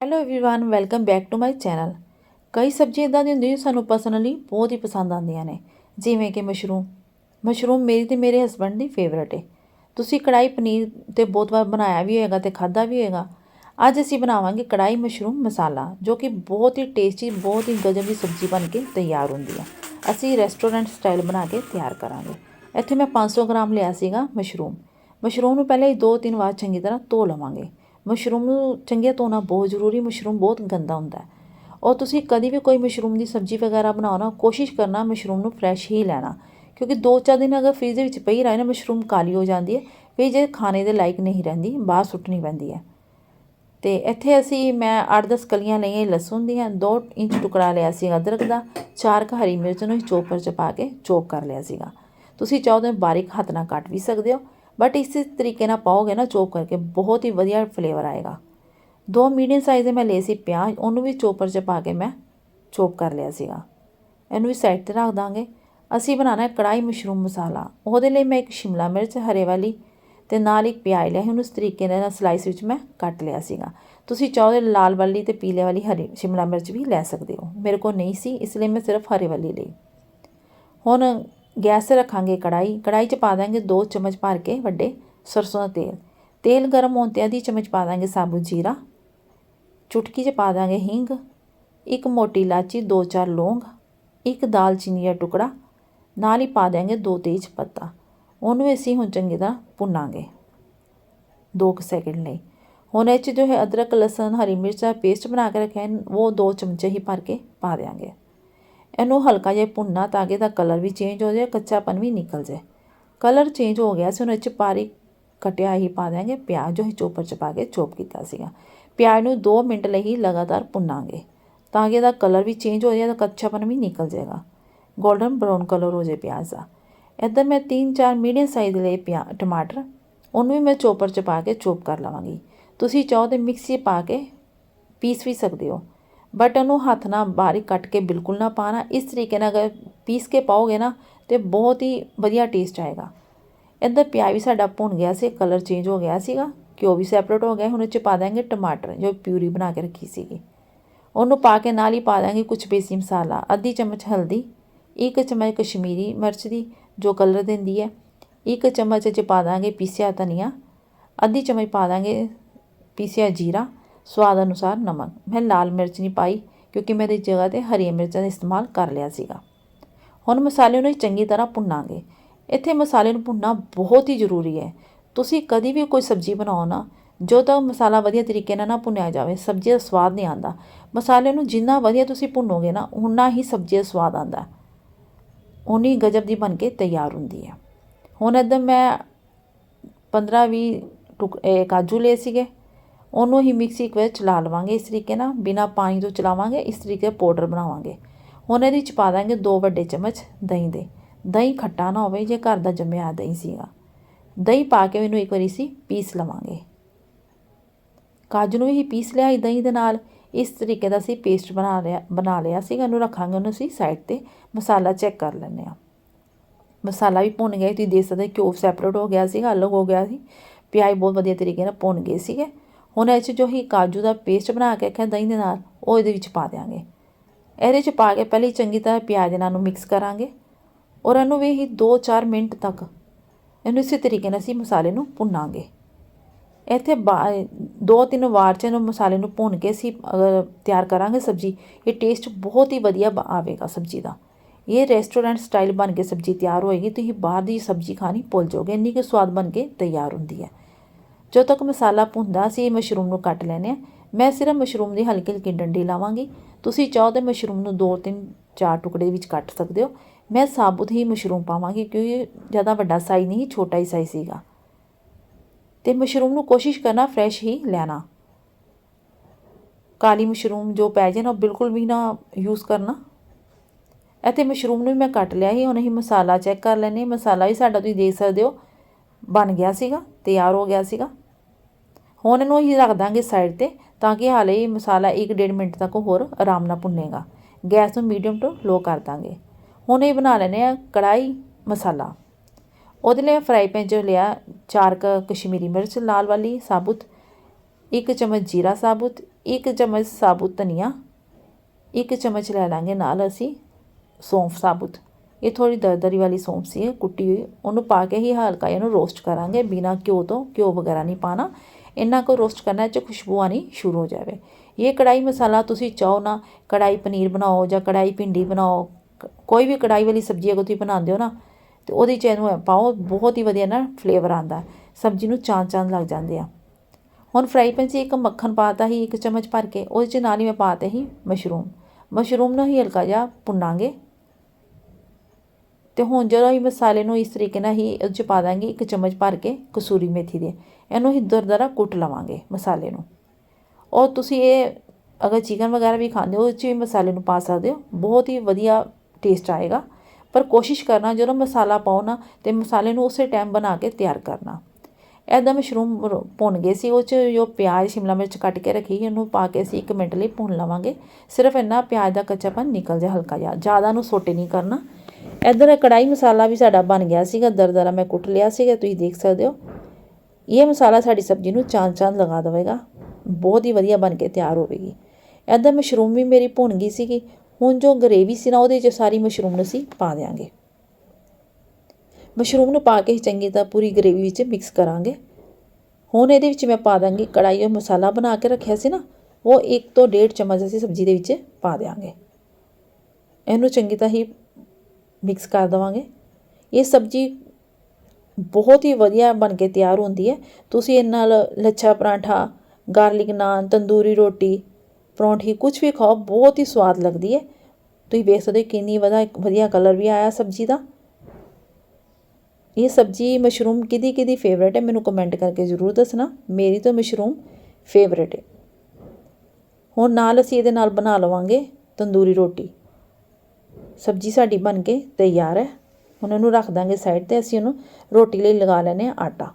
hello everyone welcome back to my channel ਕਈ ਸਬਜ਼ੀਆਂ ਇਦਾਂ ਦੀਆਂ ਹੁੰਦੀਆਂ ਜੋ ਸਾਨੂੰ ਪਰਸਨਲੀ ਬਹੁਤ ਹੀ ਪਸੰਦ ਆਉਂਦੀਆਂ ਨੇ ਜਿਵੇਂ ਕਿ ਮਸ਼ਰੂਮ ਮਸ਼ਰੂਮ ਮੇਰੀ ਤੇ ਮੇਰੇ ਹਸਬੰਡ ਦੀ ਫੇਵਰਟ ਹੈ ਤੁਸੀਂ ਕੜਾਈ ਪਨੀਰ ਤੇ ਬਹੁਤ ਵਾਰ ਬਣਾਇਆ ਵੀ ਹੋਏਗਾ ਤੇ ਖਾਦਾ ਵੀ ਹੋਏਗਾ ਅੱਜ ਅਸੀਂ ਬਣਾਵਾਂਗੇ ਕੜਾਈ ਮਸ਼ਰੂਮ ਮਸਾਲਾ ਜੋ ਕਿ ਬਹੁਤ ਹੀ ਟੇਸਟੀ ਬਹੁਤ ਹੀ ਗਜਬ ਦੀ ਸਬਜ਼ੀ ਬਣ ਕੇ ਤਿਆਰ ਹੁੰਦੀ ਹੈ ਅਸੀਂ ਰੈਸਟੋਰੈਂਟ ਸਟਾਈਲ ਬਣਾ ਕੇ ਤਿਆਰ ਕਰਾਂਗੇ ਇੱਥੇ ਮੈਂ 500 ਗ੍ਰਾਮ ਲਿਆ ਸੀਗਾ ਮਸ਼ਰੂਮ ਮਸ਼ਰੂਮ ਨੂੰ ਪਹਿਲੇ ਹੀ ਦੋ ਤਿੰਨ ਵਾਰ ਚੰਗੀ ਤਰ੍ਹਾਂ ਧੋ ਲਵਾਂਗੇ ਮਸ਼ਰੂਮ ਨੂੰ ਚੰਗੇ ਧੋਣਾ ਬਹੁਤ ਜ਼ਰੂਰੀ, ਮਸ਼ਰੂਮ ਬਹੁਤ ਗੰਦਾ ਹੁੰਦਾ ਹੈ। ਔਰ ਤੁਸੀਂ ਕਦੀ ਵੀ ਕੋਈ ਮਸ਼ਰੂਮ ਦੀ ਸਬਜ਼ੀ ਵਗੈਰਾ ਬਣਾਓ ਨਾ ਕੋਸ਼ਿਸ਼ ਕਰਨਾ, ਮਸ਼ਰੂਮ ਨੂੰ ਫਰੈਸ਼ ਹੀ ਲੈਣਾ। ਕਿਉਂਕਿ ਦੋ ਚਾਰ ਦਿਨ ਅਗਰ ਫ੍ਰੀਜ਼ ਦੇ ਵਿੱਚ ਪਈ ਰਹੇ ਨਾ, ਮਸ਼ਰੂਮ ਕਾਲੀ ਹੋ ਜਾਂਦੀ ਹੈ ਫਿਰ ਜੇ ਖਾਣੇ ਦੇ ਲਾਇਕ ਨਹੀਂ ਰਹਿੰਦੀ, ਬਾਹਰ ਸੁੱਟਣੀ ਪੈਂਦੀ ਹੈ। ਤੇ ਇੱਥੇ ਅਸੀਂ, ਮੈਂ 8-10 ਕਲੀਆਂ ਲਈਆਂ ਲਸਣ ਦੀਆਂ 2 ਇੰਚ ਟੁਕੜਾ ਲਿਆ ਸੀ ਅਦਰਕ ਦਾ, ਚਾਰ ਕੁ ਹਰੀ ਮਿਰਚ ਨੂੰ ਚੋਪਰ 'ਚ ਪਾ ਕੇ ਚੋਪ ਕਰ ਲਿਆ ਸੀਗਾ। ਤੁਸੀਂ ਚਾਹੋ ਤਾਂ ਬਾਰੀਕ ਹੱਥ ਨਾਲ ਕੱਟ ਵੀ ਸਕਦੇ ਹੋ। ਬਟ ਇਸੇ ਤਰੀਕੇ ਨਾਲ ਪਾਓਗੇ ਨਾ ਚੋਪ ਕਰਕੇ ਬਹੁਤ ਹੀ ਵਧੀਆ ਫਲੇਵਰ ਆਏਗਾ ਦੋ ਮੀਡੀਅਮ ਸਾਈਜ਼ ਦੇ ਮੈਂ ਲਏ ਸੀ ਪਿਆਜ਼ ਉਹਨੂੰ ਵੀ ਚੋਪਰ 'ਚ ਪਾ ਕੇ ਮੈਂ ਚੋਪ ਕਰ ਲਿਆ ਸੀਗਾ ਇਹਨੂੰ ਵੀ ਸਾਈਡ ਤੇ ਰੱਖ ਦਾਂਗੇ ਅਸੀਂ ਬਣਾਉਣਾ ਹੈ ਕੜਾਈ ਮਸ਼ਰੂਮ ਮਸਾਲਾ ਉਹਦੇ ਲਈ ਮੈਂ ਇੱਕ ਸ਼ਿਮਲਾ ਮਿਰਚ ਹਰੇ ਵਾਲੀ ਤੇ ਨਾਲ ਇੱਕ ਪਿਆਜ਼ ਲਿਆ ਸੀ ਉਹਨੂੰ ਇਸ ਤਰੀਕੇ ਨਾਲ ਸਲਾਈਸ ਵਿੱਚ ਮੈਂ ਕੱਟ ਲਿਆ ਸੀਗਾ ਤੁਸੀਂ ਚਾਹੋ ਤਾਂ ਲਾਲ ਵਾਲੀ ਤੇ ਪੀਲੇ ਵਾਲੀ ਹਰੀ ਸ਼ਿਮਲਾ ਮਿਰਚ ਵੀ ਲੈ ਸਕਦੇ ਹੋ ਮੇਰੇ ਕੋਲ ਨਹੀਂ ਸੀ ਇਸ ਲਈ ਮੈਂ ਸਿਰਫ ਹਰੇ ਵਾਲੀ ਲਈ ਹੁਣ ਗੈਸ 'ਤੇ ਰੱਖਾਂਗੇ ਕੜਾਈ ਕੜਾਈ 'ਚ ਪਾ ਦਾਂਗੇ 2 ਚਮਚ ਭਰ ਕੇ ਵੱਡੇ ਸਰਸੋਂ ਦਾ ਤੇਲ। ਤੇਲ ਗਰਮ ਹੋਣ ਤੇ ਆਧੀ ਚਮਚ ਪਾ ਦਾਂਗੇ ਸਾਬੂ ਜੀਰਾ। ਚੁਟਕੀ 'ਚ ਪਾ ਦਾਂਗੇ ਹਿੰਗ। ਇੱਕ ਮੋਟੀ ਇਲਾਚੀ, ਦੋ ਚਾਰ ਲੌਂਗ। ਇੱਕ ਦਾਲਚੀਨੀ ਦਾ ਟੁਕੜਾ। ਨਾਲ ਹੀ ਪਾ ਦਾਂਗੇ ਦੋ ਤੇਜ ਪੱਤਾ। ਉਹਨੂੰ ਅਸੀਂ ਹੁਣ ਚੰਗੀ ਤਰ੍ਹਾਂ ਭੁੰਨਾਂਗੇ 2 ਸੈਕਿੰਡ ਲਈ। ਹੁਣ ਇਹ 'ਚ ਜੋ ਹੈ ਅਦਰਕ, ਲਸਣ, ਹਰੀ ਮਿਰਚ ਦਾ ਪੇਸਟ ਬਣਾ ਕੇ ਰੱਖਿਆ, ਉਹ ਦੋ ਚਮਚੇ ਹੀ ਭਰ ਕੇ ਪਾ ਦਿਆਂਗੇ। ਇਹਨੂੰ ਹਲਕਾ ਜਿਹਾ ਭੁੰਨਣਾ ਤਾਂ ਕਿ ਇਹਦਾ ਕਲਰ ਵੀ ਚੇਂਜ ਹੋ ਜਾਏ, ਕੱਚਾਪਨ ਵੀ ਨਿਕਲ ਜਾਏ। ਕਲਰ ਚੇਂਜ ਹੋ ਗਿਆ ਸੀ, ਉਹਨੇ ਚ ਬਾਰੀਕ ਕਟਿਆ ਹੀ ਪਾ ਦਿਆਂਗੇ, ਪਿਆਜ਼ ਜੋ ਹੀ ਚੋਪਰ ਚ ਪਾ ਕੇ ਚੋਪ ਕੀਤਾ ਸੀਗਾ। ਪਿਆਜ਼ ਨੂੰ 2 ਮਿੰਟ ਲਈ ਹੀ ਲਗਾਤਾਰ ਭੁੰਨਾਂਗੇ, ਤਾਂ ਕਿ ਇਹਦਾ ਕਲਰ ਵੀ ਚੇਂਜ ਹੋ ਜਾਏ ਤਾਂ ਕੱਚਾਪਨ ਵੀ ਨਿਕਲ ਜਾਏਗਾ। 골ਡਨ ਬਰਾਊਨ ਕਲਰ ਹੋ ਜਾਏ ਪਿਆਜ਼ ਦਾ। ਇੱਧਰ ਮੈਂ 3-4 ਮੀਡੀਅਮ ਸਾਈਜ਼ ਦੇ ਪਿਆ ਟਮਾਟਰ, ਉਹਨੂੰ ਵੀ ਮੈਂ ਚੋਪਰ ਚ ਪਾ ਕੇ ਚੋਪ ਕਰ ਲਵਾਂਗੀ। ਤੁਸੀਂ ਚਾਹੋ ਤੇ ਮਿਕਸੀ ਪਾ ਕੇ ਪੀਸ ਵੀ ਸਕਦੇ ਹੋ। ਬਟ ਉਹਨੂੰ ਹੱਥ ਨਾਲ ਬਾਰੀਕ ਕੱਟ ਕੇ ਬਿਲਕੁਲ ਨਾ ਪਾਣਾ। ਇਸ ਤਰੀਕੇ ਨਾਲ ਅਗਰ ਪੀਸ ਕੇ ਪਾਓਗੇ ਨਾ, ਤੇ ਬਹੁਤ ਹੀ ਵਧੀਆ ਟੇਸਟ ਆਏਗਾ। ਇੱਧਰ ਪਿਆਜ਼ ਵੀ ਸਾਡਾ ਭੁੰਨ ਗਿਆ ਸੀ ਕਲਰ ਚੇਂਜ ਹੋ ਗਿਆ ਸੀਗਾ, ਘਿਓ ਵੀ ਸੈਪਰੇਟ ਹੋ ਗਿਆ। ਹੁਣ ਇਹ 'ਚ ਪਾ ਦਾਂਗੇ ਟਮਾਟਰ, ਜੋ ਪਿਊਰੀ ਬਣਾ ਕੇ ਰੱਖੀ ਸੀਗੀ। ਉਹਨੂੰ ਪਾ ਕੇ ਨਾਲ ਹੀ ਪਾ ਦਾਂਗੇ ਕੁਝ ਬੇਸੀ ਮਸਾਲਾ, ਅੱਧੀ ਚਮਚ ਹਲਦੀ, ਇੱਕ ਚਮਚ ਕਸ਼ਮੀਰੀ ਮਿਰਚ ਦੀ, ਜੋ ਕਲਰ ਦਿੰਦੀ ਹੈ। ਇੱਕ ਚਮਚ 'ਚ ਪਾ ਦਾਂਗੇ ਪੀਸਿਆ ਧਨੀਆ, ਅੱਧੀ ਚਮਚ ਪਾ ਦਾਂਗੇ ਪੀਸਿਆ ਜੀਰਾ ਸਵਾਦ ਅਨੁਸਾਰ ਨਮਕ। ਮੈਂ ਲਾਲ ਮਿਰਚ ਨਹੀਂ ਪਾਈ ਕਿਉਂਕਿ ਮੈਂ ਇਹਦੀ ਜਗ੍ਹਾ ਤੇ ਹਰੀਆਂ ਮਿਰਚਾਂ ਦਾ ਇਸਤੇਮਾਲ ਕਰ ਲਿਆ ਸੀਗਾ। ਹੁਣ ਮਸਾਲੇ ਨੂੰ ਚੰਗੀ ਤਰ੍ਹਾਂ ਭੁੰਨਾਂਗੇ। ਇੱਥੇ ਮਸਾਲੇ ਨੂੰ ਭੁੰਨਣਾ ਬਹੁਤ ਹੀ ਜ਼ਰੂਰੀ ਹੈ। ਤੁਸੀਂ ਕਦੀ ਵੀ ਕੋਈ ਸਬਜ਼ੀ ਬਣਾਓ ਨਾ, ਜੋ ਤਾਂ ਮਸਾਲਾ ਵਧੀਆ ਤਰੀਕੇ ਨਾਲ ਨਾ ਭੁੰਨਿਆ ਜਾਵੇ, ਸਬਜ਼ੀ ਦਾ ਸਵਾਦ ਨਹੀਂ ਆਉਂਦਾ। ਮਸਾਲੇ ਨੂੰ ਜਿੰਨਾ ਵਧੀਆ ਤੁਸੀਂ ਭੁੰਨੋਗੇ ਨਾ ਉਨਾ ਹੀ ਸਬਜ਼ੀ ਦਾ ਸਵਾਦ ਆਉਂਦਾ। ਉਨੀ ਗਜਬ ਦੀ ਬਣ ਕੇ ਤਿਆਰ ਹੁੰਦੀ ਹੈ। ਹੁਣ ਇੱਧਰ ਮੈਂ 15-20 ਟੁਕ ਕਾਜੂ ਲਏ ਸੀਗੇ। ਉਹਨੂੰ ਹੀ ਮਿਕਸੀ ਇੱਕ ਵਿੱਚ ਚਲਾ ਲਵਾਂਗੇ। ਇਸ ਤਰੀਕੇ ਨਾਲ ਬਿਨਾ ਪਾਣੀ ਤੋਂ ਚਲਾਵਾਂਗੇ, ਇਸ ਤਰੀਕੇ ਪਾਊਡਰ ਬਣਾਵਾਂਗੇ। ਹੁਣ ਇਹਦੇ ਵਿੱਚ ਪਾ ਦਾਂਗੇ ਦੋ ਵੱਡੇ ਚਮਚ ਦਹੀਂ ਦੇ। ਦਹੀਂ ਖੱਟਾ ਨਾ ਹੋਵੇ, ਜੇ ਘਰ ਦਾ ਜੰਮਿਆ ਦਹੀਂ ਸੀਗਾ। ਦਹੀਂ ਪਾ ਕੇ ਇਹਨੂੰ ਇੱਕ ਵਾਰੀ ਸੀ ਪੀਸ ਲਵਾਂਗੇ। ਕਾਜੂ ਨੂੰ ਹੀ ਪੀਸ ਲਿਆ ਹੀ ਦਹੀਂ ਦੇ ਨਾਲ। ਇਸ ਤਰੀਕੇ ਦਾ ਅਸੀਂ ਪੇਸਟ ਬਣਾ ਲਿਆ ਬਣਾ ਲਿਆ ਸੀਗਾ। ਇਹਨੂੰ ਰੱਖਾਂਗੇ ਉਹਨੂੰ ਅਸੀਂ ਸਾਈਡ ਤੇ। ਮਸਾਲਾ ਚੈੱਕ ਕਰ ਲੈਂਦੇ ਆ ਮਸਾਲਾ ਵੀ ਭੁੰਨ ਗਿਆ ਤੁਸੀਂ ਦੇਖ ਸਕਦੇ ਘਿਓ ਸੈਪਰੇਟ ਹੋ ਗਿਆ ਸੀਗਾ, ਅਲੱਗ ਹੋ ਗਿਆ ਸੀ। ਪਿਆਜ਼ ਬਹੁਤ ਵਧੀਆ ਤਰੀਕੇ ਨਾਲ ਭੁੰਨ ਗਏ ਸੀਗੇ। ਹੁਣ ਇਹ 'ਚ ਜੋ ਹੀ ਕਾਜੂ ਦਾ ਪੇਸਟ ਬਣਾ ਕੇ ਰੱਖਿਆ ਦਹੀਂ ਦੇ ਨਾਲ, ਉਹ ਇਹਦੇ ਵਿੱਚ ਪਾ ਦਿਆਂਗੇ। ਇਹਦੇ 'ਚ ਪਾ ਕੇ ਪਹਿਲੇ ਚੰਗੀ ਤਰ੍ਹਾਂ ਪਿਆਜ਼ ਦੇ ਨਾਲ ਨੂੰ ਮਿਕਸ ਕਰਾਂਗੇ ਔਰ ਇਹਨੂੰ ਵੀ ਹੀ 2-4 ਮਿੰਟ ਤੱਕ ਇਹਨੂੰ ਇਸੇ ਤਰੀਕੇ ਨਾਲ ਅਸੀਂ ਮਸਾਲੇ ਨੂੰ ਭੁੰਨਾਂਗੇ। ਇੱਥੇ ਦੋ ਤਿੰਨ ਵਾਰ ਚ ਇਹਨੂੰ ਮਸਾਲੇ ਨੂੰ ਭੁੰਨ ਕੇ ਅਸੀਂ ਤਿਆਰ ਕਰਾਂਗੇ ਸਬਜ਼ੀ, ਇਹ ਟੇਸਟ ਬਹੁਤ ਹੀ ਵਧੀਆ ਆਵੇਗਾ ਸਬਜ਼ੀ ਦਾ। ਇਹ ਰੈਸਟੋਰੈਂਟ ਸਟਾਈਲ ਬਣ ਕੇ ਸਬਜ਼ੀ ਤਿਆਰ ਹੋਏਗੀ, ਤੁਸੀਂ ਬਾਹਰ ਦੀ ਸਬਜ਼ੀ ਖਾਣੀ ਭੁੱਲ ਜਾਓਗੇ, ਇੰਨੀ ਕਿ ਸਵਾਦ ਬਣ ਕੇ ਤਿਆਰ ਹੁੰਦੀ ਹੈ। ਜਦੋਂ ਤੱਕ ਮਸਾਲਾ ਭੁੰਦਾ ਸੀ ਮਸ਼ਰੂਮ ਨੂੰ ਕੱਟ ਲੈਨੇ ਆ ਮੈਂ ਸਿਰਫ ਮਸ਼ਰੂਮ ਦੀ ਹਲਕੀ ਹਲਕੀ ਡੰਡੀ ਲਾਵਾਂਗੀ। ਤੁਸੀਂ ਚਾਹੋ ਤੇ ਮਸ਼ਰੂਮ ਨੂੰ ਦੋ, ਤਿੰਨ, ਚਾਰ ਟੁਕੜੇ ਵਿੱਚ ਕੱਟ ਸਕਦੇ ਹੋ। ਮੈਂ ਸਾਬੁਤ ਹੀ ਮਸ਼ਰੂਮ ਪਾਵਾਂਗੀ ਕਿਉਂਕਿ ਜ਼ਿਆਦਾ ਵੱਡਾ ਸਾਈਜ਼ ਨਹੀਂ, ਛੋਟਾ ਹੀ ਸਾਈਜ਼ ਸੀਗਾ। ਤੇ ਮਸ਼ਰੂਮ ਨੂੰ ਕੋਸ਼ਿਸ਼ ਕਰਨਾ ਫਰੈਸ਼ ਹੀ ਲੈਣਾ। ਕਾਲੀ ਮਸ਼ਰੂਮ ਜੋ ਪੈ ਜੇ ਨਾ ਬਿਲਕੁਲ ਵੀ ਨਾ ਯੂਜ਼ ਕਰਨਾ। ਇੱਥੇ ਮਸ਼ਰੂਮ ਨੂੰ ਵੀ ਮੈਂ ਕੱਟ ਲਿਆ ਸੀ, ਹੁਣ ਅਸੀਂ ਮਸਾਲਾ ਚੈੱਕ ਕਰ ਲੈਨੇ ਮਸਾਲਾ ਵੀ ਸਾਡਾ ਤੁਸੀਂ ਦੇਖ ਸਕਦੇ ਹੋ, ਬਣ ਗਿਆ ਸੀਗਾ, ਤਿਆਰ ਹੋ ਗਿਆ ਸੀਗਾ। ਹੁਣ ਇਹਨੂੰ ਹੀ ਰੱਖ ਦਾਂਗੇ ਸਾਈਡ ਤੇ ਤਾਂ ਕਿ ਹਾਲੇ ਇਹ ਮਸਾਲਾ 1.5 ਮਿੰਟ ਤੱਕ ਹੋਰ ਆਰਾਮ ਨਾਲ ਭੁੰਨੇਗਾ। ਗੈਸ ਨੂੰ ਮੀਡੀਅਮ ਟੂ ਲੋ ਕਰ ਦਾਂਗੇ। ਹੁਣ ਇਹ ਬਣਾ ਲੈਨੇ ਆ ਕੜਾਈ ਮਸਾਲਾ। ਉਹਦੇ ਲਈ ਫਰਾਈ ਪੈਨ 'ਚ ਲਿਆ ਚਾਰ ਕ ਕਸ਼ਮੀਰੀ ਮਿਰਚ, ਲਾਲ ਵਾਲੀ ਸਾਬੁਤ, ਇੱਕ ਚਮਚ ਜੀਰਾ ਸਾਬੁਤ, ਇੱਕ ਚਮਚ ਸਾਬੁਤ ਧਨੀਆ, ਇੱਕ ਚਮਚ ਲੈ ਲਾਂਗੇ ਨਾਲ ਅਸੀਂ ਸੌਂਫ ਸਾਬੁਤ। ਇਹ ਥੋੜੀ ਦਰਦਰੀ ਵਾਲੀ ਸੌਂਫ ਸੀ ਕੁੱਟੀ ਹੋਈ। ਉਹਨੂੰ ਪਾ ਕੇ ਹੀ ਹਲਕਾ ਇਹਨੂੰ ਰੋਸਟ ਕਰਾਂਗੇ ਬਿਨਾ ਘਿਓ ਤੋਂ, ਘਿਓ ਵਗੈਰਾ ਨਹੀਂ ਪਾਣਾ। ਇੰਨਾ ਕੋ ਰੋਸਟ ਕਰਨਾ ਚ ਖੁਸ਼ਬੂ ਆਣੀ ਸ਼ੁਰੂ ਹੋ ਜਾਵੇ। ਇਹ ਕੜਾਈ ਮਸਾਲਾ ਤੁਸੀਂ ਚਾਹੋ ਨਾ ਕੜਾਈ ਪਨੀਰ ਬਣਾਓ ਜਾਂ ਕੜਾਈ ਭਿੰਡੀ ਬਣਾਓ, ਕ- ਕੋਈ ਵੀ ਕੜਾਈ ਵਾਲੀ ਸਬਜ਼ੀ ਅਗਰ ਤੁਸੀਂ ਬਣਾਉਂਦੇ ਹੋ ਨਾ, ਤੇ ਉਹਦੇ 'ਚ ਇਹਨੂੰ ਪਾਓ, ਬਹੁਤ ਹੀ ਵਧੀਆ ਨਾ ਫਲੇਵਰ ਆਂਦਾ ਸਬਜ਼ੀ ਨੂੰ ਚਾਂ ਚਾਂ ਲੱਗ ਜਾਂਦੇ ਆ। ਹੁਣ ਫਰਾਈ ਪੈਨ 'ਚ ਇੱਕ ਮੱਖਣ ਪਾਤਾ ਹੀ ਇੱਕ ਚਮਚ ਭਰ ਕੇ, ਉਹਦੇ 'ਚ ਨਾਲ ਹੀ ਮੈਂ ਪਾਤੇ ਹੀ ਮਸ਼ਰੂਮ ਮਸ਼ਰੂਮ ਨੂੰ ਹੀ ਹਲਕਾ ਜਿਹਾ ਭੁੰਨਾਂਗੇ। ਤੇ ਹੁਣ ਜਦੋਂ ਅਸੀਂ ਮਸਾਲੇ ਨੂੰ ਇਸ ਤਰੀਕੇ ਨਾਲ ਹੀ ਉਹ 'ਚ ਪਾ ਦਾਂਗੇ, ਇੱਕ ਚਮਚ ਭਰ ਕੇ ਕਸੂਰੀ ਮੇਥੀ ਦੇ, ਇਹਨੂੰ ਹੀ ਦਰਦਰਾ ਕੁੱਟ ਲਵਾਂਗੇ ਮਸਾਲੇ ਨੂੰ। ਔਰ ਤੁਸੀਂ ਇਹ ਅਗਰ ਚਿਕਨ ਵਗੈਰਾ ਵੀ ਖਾਂਦੇ ਹੋ ਉਹ 'ਚ ਵੀ ਮਸਾਲੇ ਨੂੰ ਪਾ ਸਕਦੇ ਹੋ, ਬਹੁਤ ਹੀ ਵਧੀਆ ਟੇਸਟ ਆਏਗਾ। ਪਰ ਕੋਸ਼ਿਸ਼ ਕਰਨਾ, ਜਦੋਂ ਮਸਾਲਾ ਪਾਓ ਨਾ, ਤੇ ਮਸਾਲੇ ਨੂੰ ਉਸੇ ਟਾਈਮ ਬਣਾ ਕੇ ਤਿਆਰ ਕਰਨਾ। ਐਦਾਂ ਮਸ਼ਰੂਮ ਭੁੰਨ ਗਏ ਸੀ, ਉਹ 'ਚ ਜੋ ਪਿਆਜ਼, ਸ਼ਿਮਲਾ ਮਿਰਚ ਕੱਟ ਕੇ ਰੱਖੀ ਸੀ, ਉਹਨੂੰ ਪਾ ਕੇ ਅਸੀਂ 1 ਮਿੰਟ ਲਈ ਭੁੰਨ ਲਵਾਂਗੇ। ਸਿਰਫ ਇੰਨਾ ਪਿਆਜ਼ ਦਾ ਕੱਚਾਪਨ ਨਿਕਲ ਜਾ ਹਲਕਾ ਜਿਹਾ, ਜ਼ਿਆਦਾ ਨੂੰ ਸੋਟੇ ਨਹੀਂ ਕਰਨਾ। ਇੱਧਰ ਕੜਾਈ ਮਸਾਲਾ ਵੀ ਸਾਡਾ ਬਣ ਗਿਆ ਸੀਗਾ ਦਰਦਰਾ ਮੈਂ ਕੁੱਟ ਲਿਆ ਸੀਗਾ, ਤੁਸੀਂ ਦੇਖ ਸਕਦੇ ਹੋ। ਇਹ ਮਸਾਲਾ ਸਾਡੀ ਸਬਜ਼ੀ ਨੂੰ ਚਾਂਦ ਚਾਂਦ ਲਗਾ ਦੇਵੇਗਾ, ਬਹੁਤ ਹੀ ਵਧੀਆ ਬਣ ਕੇ ਤਿਆਰ ਹੋਵੇਗੀ। ਇੱਧਰ ਮਸ਼ਰੂਮ ਵੀ ਮੇਰੀ ਭੁੰਨ ਗਈ ਸੀਗੀ, ਹੁਣ ਜੋ ਗਰੇਵੀ ਸੀ ਨਾ, ਉਹਦੇ 'ਚ ਸਾਰੀ ਮਸ਼ਰੂਮ ਨੂੰ ਅਸੀਂ ਪਾ ਦਿਆਂਗੇ। ਮਸ਼ਰੂਮ ਨੂੰ ਪਾ ਕੇ ਚੰਗੀ ਤਰ੍ਹਾਂ ਪੂਰੀ ਗਰੇਵੀ ਵਿੱਚ ਮਿਕਸ ਕਰਾਂਗੇ। ਹੁਣ ਇਹਦੇ ਵਿੱਚ ਮੈਂ ਪਾ ਦਾਂਗੀ ਕੜਾਈ ਉਹ ਮਸਾਲਾ ਬਣਾ ਕੇ ਰੱਖਿਆ ਸੀ ਨਾ, ਉਹ 1 ਤੋਂ 1.5 ਚਮਚ ਅਸੀਂ ਸਬਜ਼ੀ ਦੇ ਵਿੱਚ ਪਾ ਦਿਆਂਗੇ। ਇਹਨੂੰ ਚੰਗੀ ਤਰ੍ਹਾਂ ਹੀ ਮਿਕਸ ਕਰ ਦਵਾਂਗੇ। ਇਹ ਸਬਜ਼ੀ ਬਹੁਤ ਹੀ ਵਧੀਆ ਬਣ ਕੇ ਤਿਆਰ ਹੁੰਦੀ ਹੈ। ਤੁਸੀਂ ਇਹ ਨਾਲ ਲੱਛਾ ਪਰਾਂਠਾ, ਗਾਰਲਿਕ ਨਾਨ, ਤੰਦੂਰੀ ਰੋਟੀ, ਪਰੌਂਠੀ ਕੁਝ ਵੀ ਖਾਓ, ਬਹੁਤ ਹੀ ਸਵਾਦ ਲੱਗਦੀ ਹੈ। ਤੁਸੀਂ ਵੇਖ ਸਕਦੇ ਹੋ ਕਿੰਨੀ ਵਧਾ ਵਧੀਆ ਕਲਰ ਵੀ ਆਇਆ ਸਬਜ਼ੀ ਦਾ। ਇਹ ਸਬਜ਼ੀ ਮਸ਼ਰੂਮ ਕਿਹਦੀ ਕਿਹਦੀ ਫੇਵਰੇਟ ਹੈ, ਮੈਨੂੰ ਕਮੈਂਟ ਕਰਕੇ ਜ਼ਰੂਰ ਦੱਸਣਾ। ਮੇਰੀ ਤਾਂ ਮਸ਼ਰੂਮ ਫੇਵਰੇਟ ਹੈ। ਹੁਣ ਨਾਲ ਅਸੀਂ ਇਹਦੇ ਨਾਲ ਬਣਾ ਲਵਾਂਗੇ ਤੰਦੂਰੀ ਰੋਟੀ। ਸਬਜ਼ੀ ਸਾਡੀ ਬਣ ਕੇ ਤਿਆਰ ਹੈ। ਹੁਣ ਉਹਨੂੰ ਰੱਖ ਦਾਂਗੇ ਸਾਈਡ ਤੇ, ਅਸੀਂ ਉਹਨੂੰ ਰੋਟੀ ਲਈ ਲਗਾ ਲੈਨੇ ਆ ਆਟਾ।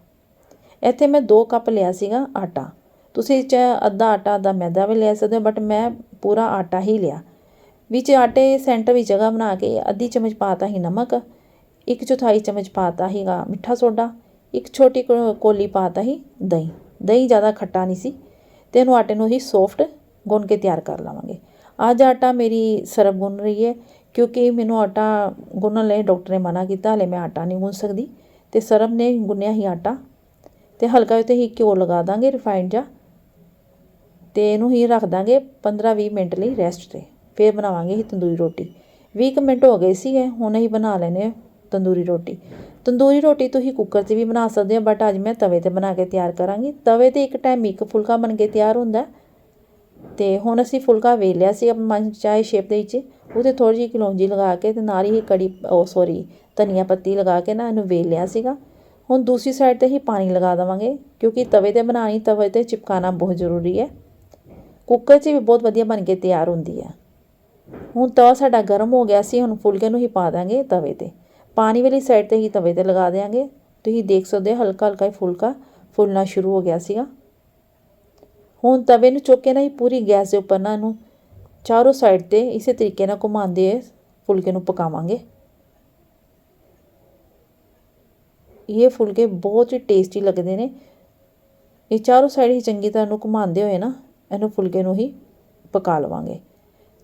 ਇੱਥੇ ਮੈਂ 2 ਕੱਪ ਲਿਆ ਸੀਗਾ ਆਟਾ। ਤੁਸੀਂ 'ਚ ਅੱਧਾ ਆਟਾ, ਅੱਧਾ ਮੈਦਾ ਵੀ ਲੈ ਸਕਦੇ ਹੋ ਬਟ ਮੈਂ ਪੂਰਾ ਆਟਾ ਹੀ ਲਿਆ। ਵਿੱਚ ਆਟੇ ਸੈਂਟਰ ਵਿੱਚ ਜਗ੍ਹਾ ਬਣਾ ਕੇ ਅੱਧੀ ਚਮਚ ਪਾਤਾ ਹੀ ਨਮਕ, ਇੱਕ ਚੌਥਾਈ ਚਮਚ ਪਾਤਾ ਹੀਗਾ ਮਿੱਠਾ ਸੋਡਾ, ਇੱਕ ਛੋਟੀ ਕੋ- ਕੋਲੀ ਪਾਤਾ ਹੀ ਦਹੀਂ। ਦਹੀਂ ਜ਼ਿਆਦਾ ਖੱਟਾ ਨਹੀਂ ਸੀ ਤੇ ਇਹਨੂੰ ਆਟੇ ਨੂੰ ਹੀ ਸੌਫਟ ਗੁੰਨ ਕੇ ਤਿਆਰ ਕਰ ਲਵਾਂਗੇ। ਅੱਜ ਆਟਾ ਮੇਰੀ ਸਰਬ ਗੁੰਨ ਰਹੀ ਹੈ। ਕਿਉਂਕਿ ਮੈਨੂੰ ਆਟਾ ਗੁੰਨਣ ਲਈ ਡਾਕਟਰ ਨੇ ਮਨਾ ਕੀਤਾ, ਹਾਲੇ ਮੈਂ ਆਟਾ ਨਹੀਂ ਗੁੰਨ ਸਕਦੀ। ਅਤੇ ਸਰਬ ਨੇ ਗੁੰਨਿਆ ਸੀ ਆਟਾ। ਅਤੇ ਹਲਕਾ ਉਤੇ ਅਸੀਂ ਘਿਓ ਲਗਾ ਦਾਂਗੇ ਰਿਫਾਈਨਡ ਜਿਹਾ। ਅਤੇ ਇਹਨੂੰ ਹੀ ਰੱਖ ਦਾਂਗੇ 15-20 ਮਿੰਟ ਲਈ ਰੈਸਟ ਤੇ। ਫਿਰ ਬਣਾਵਾਂਗੇ ਅਸੀਂ ਤੰਦੂਰੀ ਰੋਟੀ। ਵੀਹ ਕੁ ਮਿੰਟ ਹੋ ਗਏ ਸੀਗੇ ਹੁਣ ਅਸੀਂ ਬਣਾ ਲੈਨੇ ਤੰਦੂਰੀ ਰੋਟੀ। ਤੰਦੂਰੀ ਰੋਟੀ ਤੁਸੀਂ ਕੁੱਕਰ 'ਚ ਵੀ ਬਣਾ ਸਕਦੇ ਹੋ ਬਟ ਅੱਜ ਮੈਂ ਤਵੇ ਤੇ ਬਣਾ ਕੇ ਤਿਆਰ ਕਰਾਂਗੀ। ਤਵੇ ਤੇ ਇੱਕ ਟਾਈਮ ਇੱਕ ਫੁਲਕਾ ਬਣ ਕੇ ਤਿਆਰ ਹੁੰਦਾ। ਅਤੇ ਹੁਣ ਅਸੀਂ ਫੁਲਕਾ ਵੇਲ ਲਿਆ ਸੀ ਆਪਣੀ ਮਨ ਚਾਹੇ ਸ਼ੇਪ ਦੇ ਵਿੱਚ। ਉਹਤੇ ਥੋੜ੍ਹੀ ਜਿਹੀ ਕਲੌਂਜੀ ਲਗਾ ਕੇ ਅਤੇ ਨਾਲ ਹੀ ਕੜੀ, ਉਹ ਸੋਰੀ ਧਨੀਆ ਪੱਤੀ ਲਗਾ ਕੇ ਨਾ ਇਹਨੂੰ ਵੇਲ ਲਿਆ ਸੀਗਾ। ਹੁਣ ਦੂਸਰੀ ਸਾਈਡ ਤੇ ਹੀ ਪਾਣੀ ਲਗਾ ਦੇਵਾਂਗੇ, ਕਿਉਂਕਿ ਤਵੇ ਤੇ ਬਣਾਉਣੀ, ਤਵੇ ਤੇ ਚਿਪਕਾਉਣਾ ਬਹੁਤ ਜ਼ਰੂਰੀ ਹੈ। ਕੁੱਕਰ 'ਚ ਵੀ ਬਹੁਤ ਵਧੀਆ ਬਣ ਕੇ ਤਿਆਰ ਹੁੰਦੀ ਹੈ ਹੁਣ ਤਵਾ ਸਾਡਾ ਗਰਮ ਹੋ ਗਿਆ ਸੀ, ਹੁਣ ਫੁਲਕੇ ਨੂੰ ਹੀ ਪਾ ਦਾਂਗੇ ਤਵੇ ਤੇ। ਪਾਣੀ ਵਾਲੀ ਸਾਈਡ ਤੇ ਹੀ ਤਵੇ ਤੇ ਲਗਾ ਦਿਆਂਗੇ। ਤੁਸੀਂ ਦੇਖ ਸਕਦੇ ਹੋ ਹਲਕਾ ਹਲਕਾ ਹੀ ਫੁਲਕਾ ਫੁੱਲਣਾ ਸ਼ੁਰੂ ਹੋ ਗਿਆ ਸੀਗਾ। ਹੁਣ ਤਵੇ ਨੂੰ ਚੁੱਕ ਕੇ ਨਾ ਹੀ ਪੂਰੀ ਗੈਸ ਦੇ ਉੱਪਰ ਨਾ ਇਹਨੂੰ ਚਾਰੋਂ ਸਾਈਡ ਤੇ ਇਸੇ ਤਰੀਕੇ ਨਾਲ ਘੁਮਾਉਂਦੇ ਫੁਲਕੇ ਨੂੰ ਪਕਾਵਾਂਗੇ। ਇਹ ਫੁਲਕੇ ਬਹੁਤ ਹੀ ਟੇਸਟੀ ਲੱਗਦੇ ਨੇ। ਇਹ ਚਾਰੋਂ ਸਾਈਡ ਹੀ ਚੰਗੀ ਤਰ੍ਹਾਂ ਨੂੰ ਘੁਮਾਉਂਦੇ ਹੋਏ ਨਾ ਇਹਨੂੰ ਫੁਲਕੇ ਨੂੰ ਹੀ ਪਕਾ ਲਵਾਂਗੇ।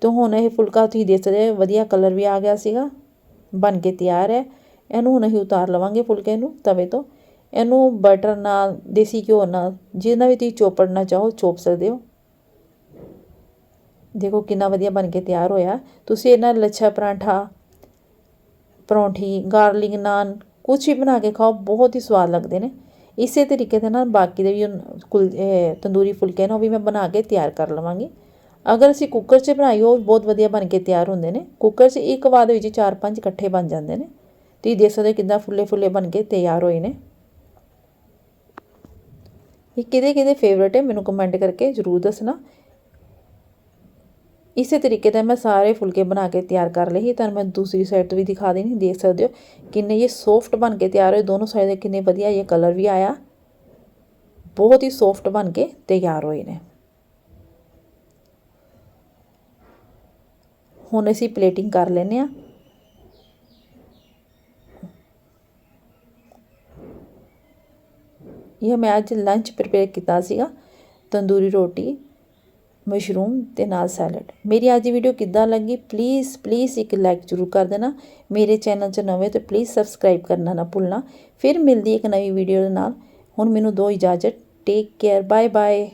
ਤੇ ਹੁਣ ਇਹ ਫੁਲਕਾ ਤੁਸੀਂ ਦੇਖ ਸਕਦੇ ਹੋ, ਵਧੀਆ ਕਲਰ ਵੀ ਆ ਗਿਆ ਸੀਗਾ, ਬਣ ਕੇ ਤਿਆਰ ਹੈ। ਇਹਨੂੰ ਹੁਣ ਅਸੀਂ ਉਤਾਰ ਲਵਾਂਗੇ ਫੁਲਕੇ ਨੂੰ ਤਵੇ ਤੋਂ। ਇਹਨੂੰ ਬਟਰ ਨਾਲ, ਦੇਸੀ ਘਿਓ ਨਾਲ ਜਿਹਨਾਂ ਵੀ ਤੁਸੀਂ ਚੋਪੜਨਾ ਚਾਹੋ, ਚੋਪ ਸਕਦੇ ਹੋ। ਦੇਖੋ ਕਿੰਨਾ ਵਧੀਆ ਬਣ ਕੇ ਤਿਆਰ ਹੋਇਆ। ਤੁਸੀਂ ਇਹਨਾਂ ਲੱਛਾ ਪਰਾਂਠਾ, ਪਰੌਂਠੀ, ਗਾਰਲਿਕ ਨਾਨ ਕੁਝ ਵੀ ਬਣਾ ਕੇ ਖਾਓ, ਬਹੁਤ ਹੀ ਸਵਾਦ ਲੱਗਦੇ ਨੇ। ਇਸੇ ਤਰੀਕੇ ਦੇ ਨਾਲ ਬਾਕੀ ਦੇ ਵੀ ਕੁਲ ਤੰਦੂਰੀ ਫੁਲਕੇ ਨੇ, ਉਹ ਵੀ ਮੈਂ ਬਣਾ ਕੇ ਤਿਆਰ ਕਰ ਲਵਾਂਗੀ। ਅਗਰ ਅਸੀਂ ਕੁੱਕਰ 'ਚ ਬਣਾਈ ਉਹ ਬਹੁਤ ਵਧੀਆ ਬਣ ਕੇ ਤਿਆਰ ਹੁੰਦੇ ਨੇ। ਕੁੱਕਰ 'ਚ ਇੱਕ ਵਾਰ ਦੇ ਵਿੱਚ ਚਾਰ ਪੰਜ ਇਕੱਠੇ ਬਣ ਜਾਂਦੇ ਨੇ। ਤੁਸੀਂ ਦੇਖ ਸਕਦੇ ਹੋ ਕਿੱਦਾਂ ਫੁੱਲੇ ਫੁੱਲੇ ਬਣ ਕੇ ਤਿਆਰ ਹੋਏ ਨੇ। ਇਹ ਕਿਹਦੇ ਕਿਹਦੇ ਫੇਵਰੇਟ ਹੈ, ਮੈਨੂੰ ਕਮੈਂਟ ਕਰਕੇ ਜ਼ਰੂਰ ਦੱਸਣਾ। ਇਸੇ ਤਰੀਕੇ ਦਾ ਮੈਂ ਸਾਰੇ ਫੁਲਕੇ ਬਣਾ ਕੇ ਤਿਆਰ ਕਰ ਲਏ ਸੀ। ਤੁਹਾਨੂੰ ਮੈਂ ਦੂਸਰੀ ਸਾਈਡ ਤੋਂ ਵੀ ਦਿਖਾ ਦੇਣੀ ਦੇਖ ਸਕਦੇ ਹੋ ਕਿੰਨੇ ਇਹ ਸੌਫਟ ਬਣ ਕੇ ਤਿਆਰ ਹੋਏ। ਦੋਨੋਂ ਸਾਈਡ ਦੇ ਕਿੰਨੇ ਵਧੀਆ ਇਹ ਕਲਰ ਵੀ ਆਇਆ। ਬਹੁਤ ਹੀ ਸੌਫਟ ਬਣ ਕੇ ਤਿਆਰ ਹੋਏ ਨੇ। ਹੁਣ ਅਸੀਂ ਪਲੇਟਿੰਗ ਕਰ ਲੈਨੇ ਆ ਇਹ ਮੈਂ ਅੱਜ ਲੰਚ ਪ੍ਰਪੇਅਰ ਕੀਤਾ ਸੀਗਾ, ਤੰਦੂਰੀ ਰੋਟੀ ਮਸ਼ਰੂਮ ਤੇ ਨਾਲ ਸੈਲਡ ਮੇਰੀ ਅੱਜ ਦੀ ਵੀਡੀਓ ਕਿੱਦਾਂ ਲੱਗੀ ਪਲੀਜ਼ ਪਲੀਜ਼ ਇੱਕ ਲਾਈਕ ਜ਼ਰੂਰ ਕਰ ਦੇਣਾ। ਮੇਰੇ ਚੈਨਲ 'ਚ ਨਵੇਂ ਤੇ ਪਲੀਜ਼ ਸਬਸਕ੍ਰਾਈਬ ਕਰਨਾ ਨਾ ਭੁੱਲਣਾ। ਫਿਰ ਮਿਲਦੀ ਇੱਕ ਨਵੀਂ ਵੀਡੀਓ ਦੇ ਨਾਲ। ਹੁਣ ਮੈਨੂੰ ਦੋ ਇਜਾਜ਼ਤ। Take care bye bye